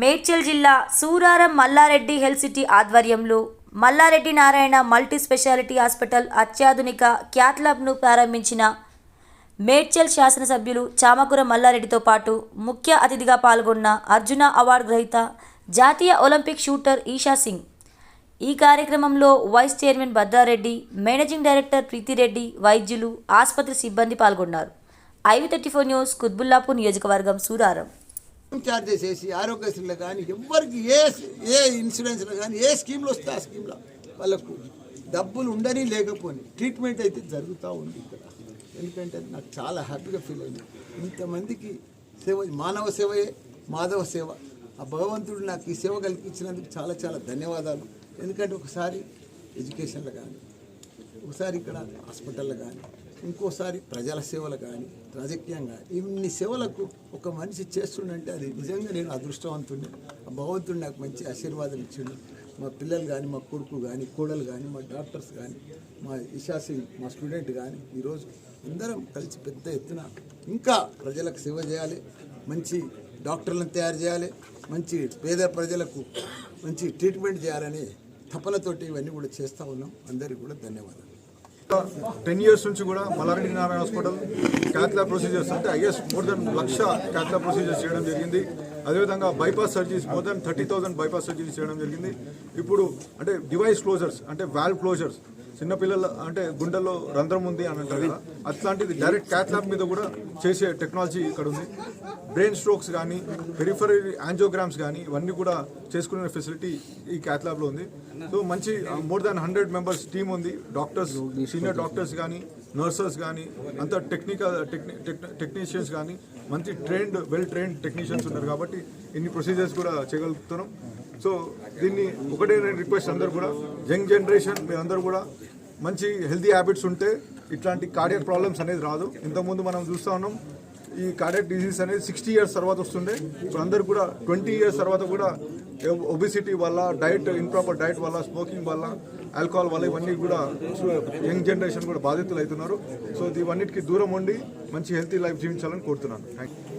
మేడ్చల్ జిల్లా Suraram Mallareddy health city ఆధ్వర్యంలో Mallareddy Narayana multi speciality hospital అత్యాధునిక క్యాట్లాబ్ను ప్రారంభించిన మేడ్చల్ శాసనసభ్యులు చామకుర మల్లారెడ్డితో పాటు ముఖ్య అతిథిగా పాల్గొన్న అర్జున అవార్డు గ్రహీత జాతీయ ఒలింపిక్ షూటర్ ఈషా సింగ్. ఈ కార్యక్రమంలో vice chairman Bhadrareddy managing director Preethireddy వైద్యులు ఆసుపత్రి సిబ్బంది పాల్గొన్నారు. IV thirty four news Quthbullapur నియోజకవర్గం సూరారం. చార్జెస్ వేసి ఆరోగ్యశ్రీలో కానీ ఎవరికి ఏ ఏ ఇన్సూరెన్స్లో కానీ ఏ స్కీమ్లో వస్తే ఆ స్కీమ్లో వాళ్ళకు డబ్బులు ఉండని లేకపోని ట్రీట్మెంట్ అయితే జరుగుతూ ఉంది ఇక్కడ. ఎందుకంటే నాకు చాలా హ్యాపీగా ఫీల్ అయింది. ఇంతమందికి సేవ మానవ సేవయే మాధవ సేవ. ఆ భగవంతుడు నాకు ఈ సేవ కల్పించినందుకు చాలా చాలా ధన్యవాదాలు. ఎందుకంటే ఒకసారి ఎడ్యుకేషన్లో కానీ ఒకసారి ఇక్కడ హాస్పిటల్ కానీ ఇంకోసారి ప్రజల సేవలు కానీ రాజకీయంగా ఇన్ని సేవలకు ఒక మనిషి చేస్తుండంటే అది నిజంగా నేను అదృష్టవంతుడిని ఆ భగవంతుడు నాకు మంచి ఆశీర్వాదం ఇచ్చిండు. మా పిల్లలు కానీ మా కొడుకు కానీ కోడలు కానీ మా డాక్టర్స్ కానీ మా ఇషా సింగ్ మా స్టూడెంట్ కానీ ఈరోజు అందరం కలిసి పెద్ద ఎత్తున ఇంకా ప్రజలకు సేవ చేయాలి. మంచి డాక్టర్లను తయారు చేయాలి. మంచి పేద ప్రజలకు మంచి ట్రీట్మెంట్ చేయాలని తపనతోటి ఇవన్నీ కూడా చేస్తూ ఉన్నాం. అందరికీ కూడా ధన్యవాదాలు. టెన్ ఇయర్స్ నుంచి కూడా Mallareddy Narayana hospital cath lab procedures అంటే is more than lakh cath lab procedures చేయడం జరిగింది. అదేవిధంగా bypass surgeries more than thirty thousand bypass surgeries చేయడం జరిగింది. ఇప్పుడు అంటే డివైస్ క్లోజర్స్ అంటే వాల్వ్ క్లోజర్స్ చిన్నపిల్లల అంటే గుండెల్లో రంధ్రం ఉంది అని అంటారు అట్లాంటిది డైరెక్ట్ క్యాత్ ల్యాబ్ మీద కూడా చేసే టెక్నాలజీ ఇక్కడ ఉంది. బ్రెయిన్ స్ట్రోక్స్ కానీ పెరిఫరీ యాంజియోగ్రామ్స్ కానీ ఇవన్నీ కూడా చేసుకునే ఫెసిలిటీ ఈ క్యాత్ ల్యాబ్లో ఉంది. సో మంచి more than hundred members team ఉంది. డాక్టర్స్ సీనియర్ డాక్టర్స్ కానీ నర్సెస్ కానీ అంత టెక్నికల్ టెక్నీషియన్స్ కానీ మంచి ట్రైన్డ్ వెల్ ట్రైన్డ్ టెక్నీషియన్స్ ఉన్నారు కాబట్టి ఇన్ని ప్రొసీజర్స్ కూడా చేయగలుగుతున్నాం. సో దీన్ని ఒకటే నేను రిక్వెస్ట్ అందరు కూడా యంగ్ జనరేషన్ మీరందరూ కూడా మంచి హెల్తీ హ్యాబిట్స్ ఉంటే ఇట్లాంటి కార్డియక్ ప్రాబ్లమ్స్ అనేది రాదు. ఇంతకుముందు మనం చూస్తూ ఉన్నాం ఈ కార్డియక్ డిసీజ్ అనేది సిక్స్టీ ఇయర్స్ తర్వాత వస్తుండే. ఇప్పుడు అందరు కూడా ట్వంటీ ఇయర్స్ తర్వాత కూడా ఒబిసిటీ వల్ల డైట్ ఇంప్రాపర్ డైట్ వల్ల స్మోకింగ్ వల్ల ఆల్కహాల్ వల్ల ఇవన్నీ కూడా యంగ్ జనరేషన్ కూడా బాధితులు అవుతున్నారు సో ఇవన్నిటికీ దూరం ఉండి మంచి హెల్తీ లైఫ్ జీవించాలని కోరుతున్నాను. Thank you